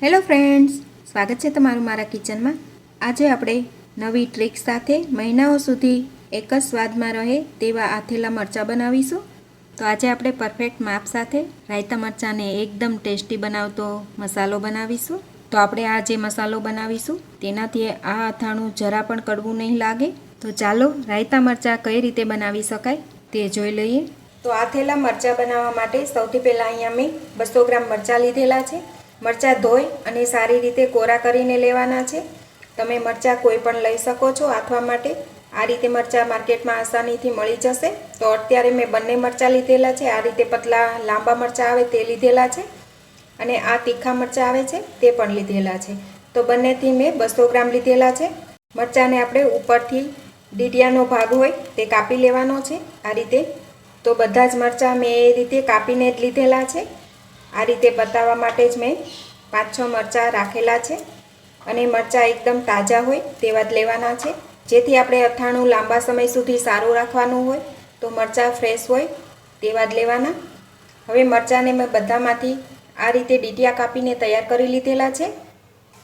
Hello friends, સ્વાગત છે તમારું મારા કિચનમાં. આજે આપણે નવી ટ્રીક સાથે મહિનાઓ સુધી એક જ સ્વાદમાં રહે તેવા આથેલા મરચાં બનાવીશું. તો આજે આપણે પરફેક્ટ માપ સાથે રાયતા મરચાંને એકદમ ટેસ્ટી બનાવતો મસાલો બનાવીશું. તો આપણે આ જે મસાલો બનાવીશું, તેનાથી આ અથાણું જરા પણ કડવું નહીં લાગે. તો ચાલો રાયતા મરચાં કઈ રીતે બનાવી શકાય તે જોઈ લઈએ. તો આથેલા મરચાં બનાવવા માટે સૌથી પહેલાં અહીંયા મેં બસો ગ્રામ મરચાં લીધેલા છે. મરચાં ધોઈ અને સારી રીતે કોરા કરીને લેવાના છે. તમે મરચાં કોઈ પણ લઈ શકો છો આથવા માટે. આ રીતે મરચાં માર્કેટમાં આસાનીથી મળી જશે. તો અત્યારે મેં બંને મરચાં લીધેલા છે. આ રીતે પતલા લાંબા મરચાં આવે તે લીધેલા છે. અને આ તીખા મરચાં આવે છે તે પણ લીધેલા છે. તો બંનેથી મેં બસો ગ્રામ લીધેલા છે. મરચાંને આપણે ઉપરથી ડીડિયાનો ભાગ હોય તે કાપી લેવાનો છે આ રીતે. તો બધા જ મરચાં મેં એ રીતે કાપીને જ લીધેલા છે. આ રીતે બતાવવા માટે જ મેં પાંચ છ મરચાં રાખેલા છે અને મરચાં એકદમ તાજા હોય તેવા જ લેવાના છે. જેથી આપણે અથાણું લાંબા સમય સુધી સારું રાખવાનું હોય તો મરચાં ફ્રેશ હોય તેવા જ લેવાના. હવે મરચાંને મેં બધામાંથી આ રીતે ડીટિયા કાપીને તૈયાર કરી લીધેલા છે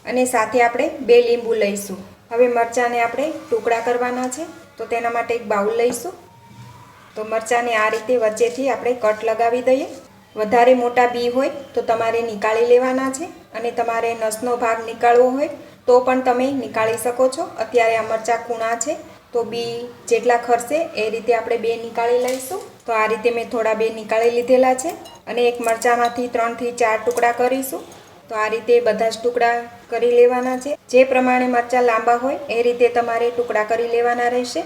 અને સાથે આપણે બે લીંબુ લઈશું. હવે મરચાંને આપણે ટુકડા કરવાના છે તો તેના માટે એક બાઉલ લઈશું. તો મરચાંને આ રીતે વચ્ચેથી આપણે કટ લગાવી દઈએ. વધારે મોટા બી હોય તો તમારે નીકાળી લેવાના છે અને તમારે નસનો ભાગ નીકાળવો હોય તો પણ તમે નીકાળી શકો છો. અત્યારે આ મરચાં કૂણા છે તો બી જેટલા ખરશે એ રીતે આપણે બે નીકાળી લઈશું. તો આ રીતે મેં થોડા બે નીકાળી લીધેલા છે અને એક મરચાંમાંથી ત્રણથી ચાર ટુકડા કરીશું. તો આ રીતે બધા જ ટુકડા કરી લેવાના છે. જે પ્રમાણે મરચાં લાંબા હોય એ રીતે તમારે ટુકડા કરી લેવાના રહેશે.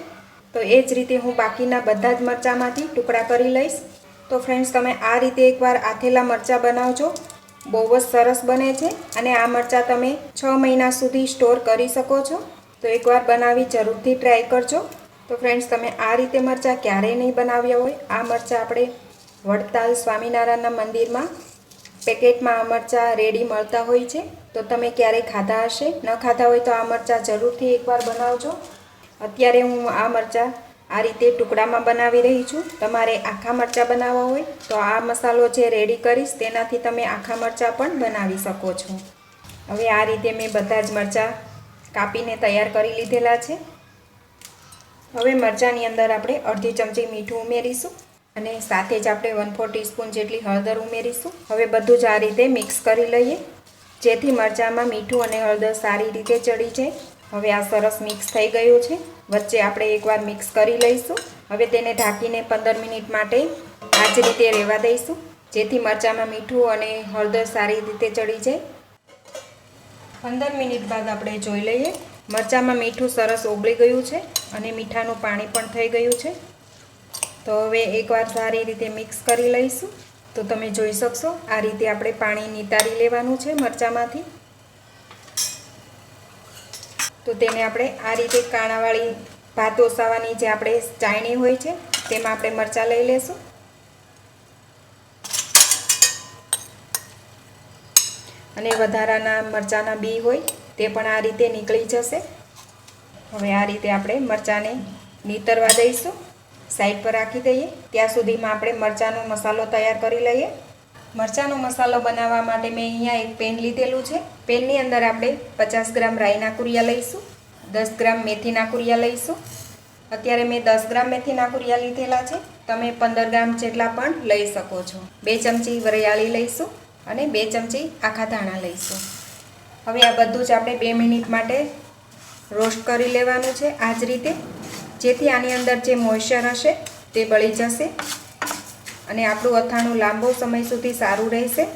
તો એ જ રીતે હું બાકીના બધા જ મરચાંમાંથી ટુકડા કરી લઈશ. તો ફ્રેન્ડ્સ તમે આ રીતે એકવાર આથેલા મરચાં બનાવજો. બહુ જ સરસ બને છે અને આ મરચાં તમે છ મહિના સુધી સ્ટોર કરી શકો છો. તો એકવાર બનાવી જરૂરથી ટ્રાય કરજો. તો ફ્રેન્ડ્સ તમે આ રીતે મરચાં ક્યારેય નહીં બનાવ્યા હોય. આ મરચાં આપણે વડતાલ સ્વામિનારાયણના મંદિરમાં પેકેટમાં આ મરચાં રેડી મળતા હોય છે. તો તમે ક્યારેય ખાધા હશે? ન ખાધા હોય તો આ મરચાં જરૂરથી એકવાર બનાવજો. અત્યારે હું આ મરચાં આ રીતે ટુકડામાં બનાવી રહી છું. તમારે આખા મરચાં બનાવવા હોય તો આ મસાલો જે રેડી કરીશ તેનાથી તમે આખા મરચાં પણ બનાવી શકો છો. હવે આ રીતે મેં બધા જ મરચાં કાપીને તૈયાર કરી લીધેલા છે. હવે મરચાંની અંદર આપણે અડધી ચમચી મીઠું ઉમેરીશું અને સાથે જ આપણે વન ફોર ટીસ્પૂન જેટલી હળદર ઉમેરીશું. હવે બધું જ આ રીતે મિક્સ કરી લઈએ. જેથી મરચાંમાં મીઠું અને હળદર સારી રીતે ચડી જાય. હવે આ સરસ મિક્સ થઈ ગયું છે. વચ્ચે આપણે એકવાર મિક્સ કરી લઈશું. હવે તેને ઢાંકીને પંદર મિનિટ માટે આ જ રીતે રહેવા દઈશું. જેથી મરચાંમાં મીઠું અને હળદર સારી રીતે ચડી જાય. પંદર મિનિટ બાદ આપણે જોઈ લઈએ. મરચાંમાં મીઠું સરસ ઓગળી ગયું છે અને મીઠાનું પાણી પણ થઈ ગયું છે. તો હવે એકવાર સારી રીતે મિક્સ કરી લઈશું. તો તમે જોઈ શકશો, આ રીતે આપણે પાણી નિતારી લેવાનું છે મરચાંમાંથી. તો તેને આપણે આ રીતે કાણાવાળી ભાત ઓસાવાની જે આપણે ચાયણી હોય છે, તેમાં આપણે મરચાં લઈ લેશું. અને વધારાના મરચાંના બી હોય, તે પણ આ રીતે નીકળી જશે. હવે આ રીતે આપણે મરચાંને નીતરવા દઈશું. સાઈડ પર રાખી દઈએ. ત્યાં સુધીમાં આપણે મરચાંનો મસાલો તૈયાર કરી લઈએ. મરચાંનો મસાલો બનાવવા માટે મેં અહીંયા એક પેન લીધેલું છે. પેનની અંદર આપણે પચાસ ગ્રામ રાઈના કુરિયા લઈશું, દસ ગ્રામ મેથીના કુરિયા લઈશું. અત્યારે મેં દસ ગ્રામ મેથીના કુરિયા લીધેલા છે. તમે પંદર ગ્રામ જેટલા પણ લઈ શકો છો. બે ચમચી વરિયાળી લઈશું અને બે ચમચી આખા ધાણા લઈશું. હવે આ બધું જ આપણે બે મિનિટ માટે રોસ્ટ કરી લેવાનું છે આ જ રીતે. જેથી આની અંદર જે મોઇશ્ચર હશે તે બળી જશે. અને આપણું અથાણું લાંબો સમય સુધી સારું રહેશે.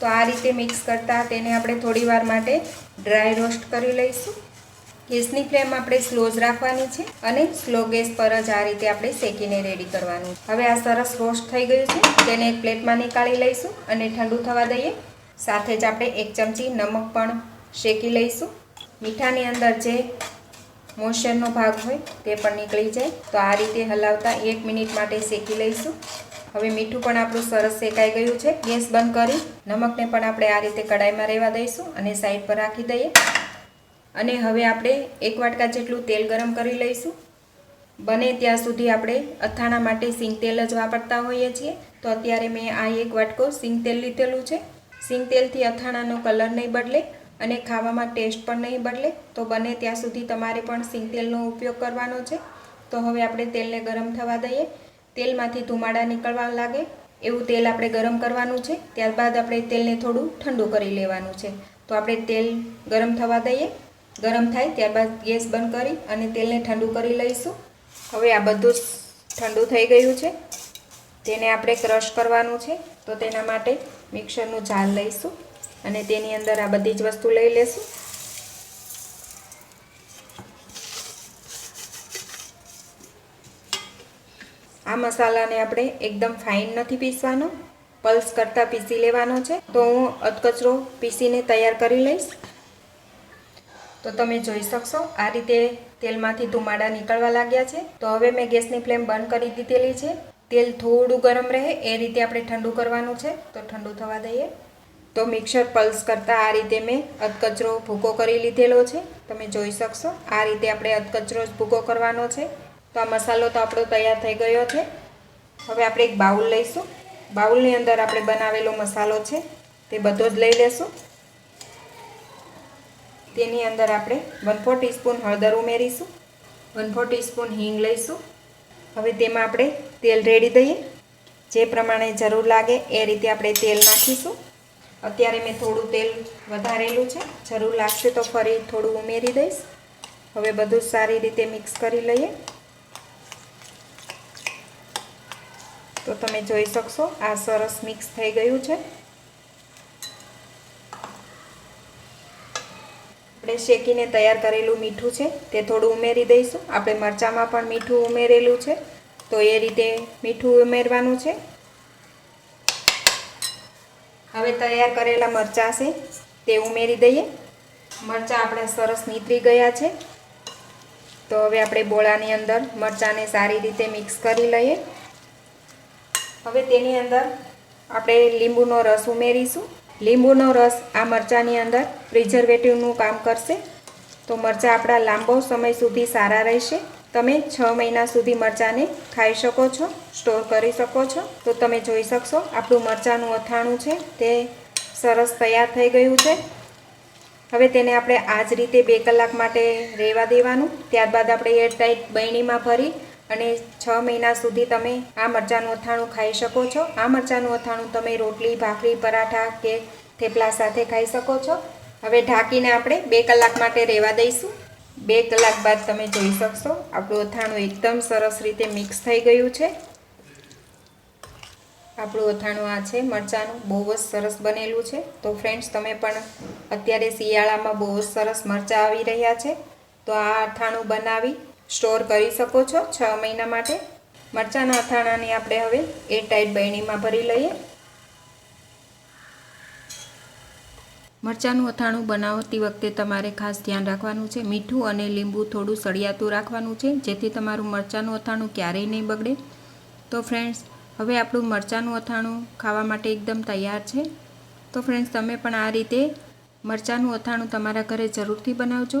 તો આ રીતે મિક્સ કરતાં તેને આપણે થોડીવાર માટે ડ્રાય રોસ્ટ કરી લઈશું. ગેસની ફ્લેમ આપણે સ્લો જ રાખવાની છે અને સ્લો ગેસ પર જ આ રીતે આપણે શેકીને રેડી કરવાનું. હવે આ સરસ રોસ્ટ થઈ ગયું છે. તેને એક પ્લેટમાં નીકાળી લઈશું અને ઠંડુ થવા દઈએ. સાથે જ આપણે એક ચમચી નમક પણ શેકી લઈશું. મીઠાની અંદર જે મોશનનો ભાગ હોય તે પણ નીકળી જાય. તો આ રીતે હલાવતા એક મિનિટ માટે શેકી લઈશું. હવે મીઠું પણ આપણું સરસ શેકાઈ ગયું છે. ગેસ બંધ કરી, નમકને પણ આપણે આ રીતે કડાઈમાં રહેવા દઈશું અને સાઈડ પર રાખી દઈએ. અને હવે આપણે એક વાટકા જેટલું તેલ ગરમ કરી લઈશું. બને ત્યાં સુધી આપણે અથાણા માટે સિંગ તેલ જ વાપરતા હોઈએ છીએ. તો અત્યારે મેં આ એક વાટકો સિંગ તેલ લીધેલું છે. સિંગ તેલથી અથાણાનો કલર નહીં બદલે અને ખાવામાં ટેસ્ટ પણ નહીં બદલે. તો બને ત્યાં સુધી તમારે પણ સિંગ તેલનો ઉપયોગ કરવાનો છે. તો હવે આપણે તેલને ગરમ થવા દઈએ. તેલમાંથી ધુમાડા નીકળવા લાગે. એવું તેલ આપણે ગરમ કરવાનું છે. ત્યારબાદ આપણે તેલને થોડું ઠંડુ કરી લેવાનું છે. તો આપણે તેલ ગરમ થવા દઈએ. ગરમ થાય ત્યારબાદ ગેસ બંધ કરી અને તેલને ઠંડુ કરી લઈશું. હવે આ બધું જ ઠંડુ થઈ ગયું છે. તેને આપણે ક્રશ કરવાનું છે. તો તેના માટે મિક્સરનું જાર લઈશું અને તેની અંદર આ બધી જ વસ્તુ લઈ લેશું. આ મસાલાને આપણે એકદમ ફાઇન નથી પીસવાનો. પલ્સ કરતાં પીસી લેવાનો છે. તો હું અધકચરો પીસીને તૈયાર કરી લઈશ. તો તમે જોઈ શકશો, આ રીતે તેલમાંથી ધુમાડા નીકળવા લાગ્યા છે. તો હવે મેં ગેસની ફ્લેમ બંધ કરી દીધેલી છે. તેલ થોડું ગરમ રહે, એ રીતે આપણે ઠંડુ કરવાનું છે. તો ઠંડુ થવા દઈએ. તો મિક્સર પલ્સ કરતાં આ રીતે મેં અધકચરો ભૂકો કરી લીધેલો છે. તમે જોઈ શકશો, આ રીતે આપણે અધકચરો જ ભૂકો કરવાનો છે. તો આ મસાલો તો આપણો તૈયાર થઈ ગયો છે. હવે આપણે એક બાઉલ લઈશું. બાઉલની અંદર આપણે બનાવેલો મસાલો છે તે બધો જ લઈ લેશું. તેની અંદર આપણે વન ફોર ટીસ્પૂન હળદર ઉમેરીશું. વન ફોર ટીસ્પૂન હિંગ લઈશું. હવે તેમાં આપણે તેલ રેડી દઈએ. જે પ્રમાણે જરૂર લાગે એ રીતે આપણે તેલ નાખીશું. અત્યારે મેં થોડું તેલ વધારેલું છે. જરૂર લાગશે તો ફરી થોડું ઉમેરી દઈશ. હવે બધું સારી રીતે મિક્સ કરી લઈએ. તો તમે જોઈ શકશો, આ સરસ મિક્સ થઈ ગયું છે. આપણે શેકીને તૈયાર કરેલું મીઠું છે, તે થોડું ઉમેરી દઈશું. આપણે મરચાંમાં પણ મીઠું ઉમેરેલું છે, તો એ રીતે મીઠું ઉમેરવાનું છે. હવે તૈયાર કરેલા મરચાં છે, તે ઉમેરી દઈએ. મરચાં આપણે સરસ નીતરી ગયા છે. તો હવે આપણે બોળાની અંદર મરચાંને સારી રીતે મિક્સ કરી લઈએ. હવે તેની અંદર આપણે લીંબુનો રસ ઉમેરીશું. લીંબુનો રસ આ મરચાંની અંદર પ્રિઝર્વેટિવનું કામ કરશે. તો મરચાં આપણા લાંબો સમય સુધી સારા રહેશે. તમે છ મહિના સુધી મરચાંને ખાઈ શકો છો, સ્ટોર કરી શકો છો. તો તમે જોઈ શકશો, આપણું મરચાંનું અથાણું છે, તે સરસ તૈયાર થઈ ગયું છે. હવે તેને આપણે આ જ રીતે બે કલાક માટે રહેવા દેવાનું. ત્યારબાદ આપણે એરટાઈટ બૈણીમાં ભરી અને છ મહિના સુધી તમે આ મરચાંનું અથાણું ખાઈ શકો છો. આ મરચાંનું અથાણું તમે રોટલી, ભાખરી, પરાઠા કે થેપલા સાથે ખાઈ શકો છો. હવે ઢાંકીને આપણે બે કલાક માટે રહેવા દઈશું. બે કલાક બાદ તમે જોઈ શકશો, આપણું અથાણું એકદમ સરસ રીતે મિક્સ થઈ ગયું છે. આપણું અથાણું આ છે, મરચાંનું બહુ જ સરસ બનેલું છે. તો ફ્રેન્ડ્સ તમે પણ અત્યારે શિયાળામાં બહુ જ સરસ મરચાં આવી રહ્યા છે. તો આ અથાણું બનાવી સ્ટોર કરી શકો છો છ મહિના માટે. મરચાંના અથાણાની આપણે હવે એ ટાઈટ બહેણીમાં ભરી લઈએ. મરચાંનું અથાણું બનાવતી વખતે તમારે ખાસ ધ્યાન રાખવાનું છે. મીઠું અને લીંબુ થોડું સળિયાતું રાખવાનું છે, જેથી તમારું મરચાંનું અથાણું ક્યારેય નહીં બગડે. તો ફ્રેન્ડ્સ, હવે આપણું મરચાંનું અથાણું ખાવા માટે એકદમ તૈયાર છે. તો ફ્રેન્ડ્સ, તમે પણ આ રીતે મરચાંનું અથાણું તમારા ઘરે જરૂરથી બનાવજો.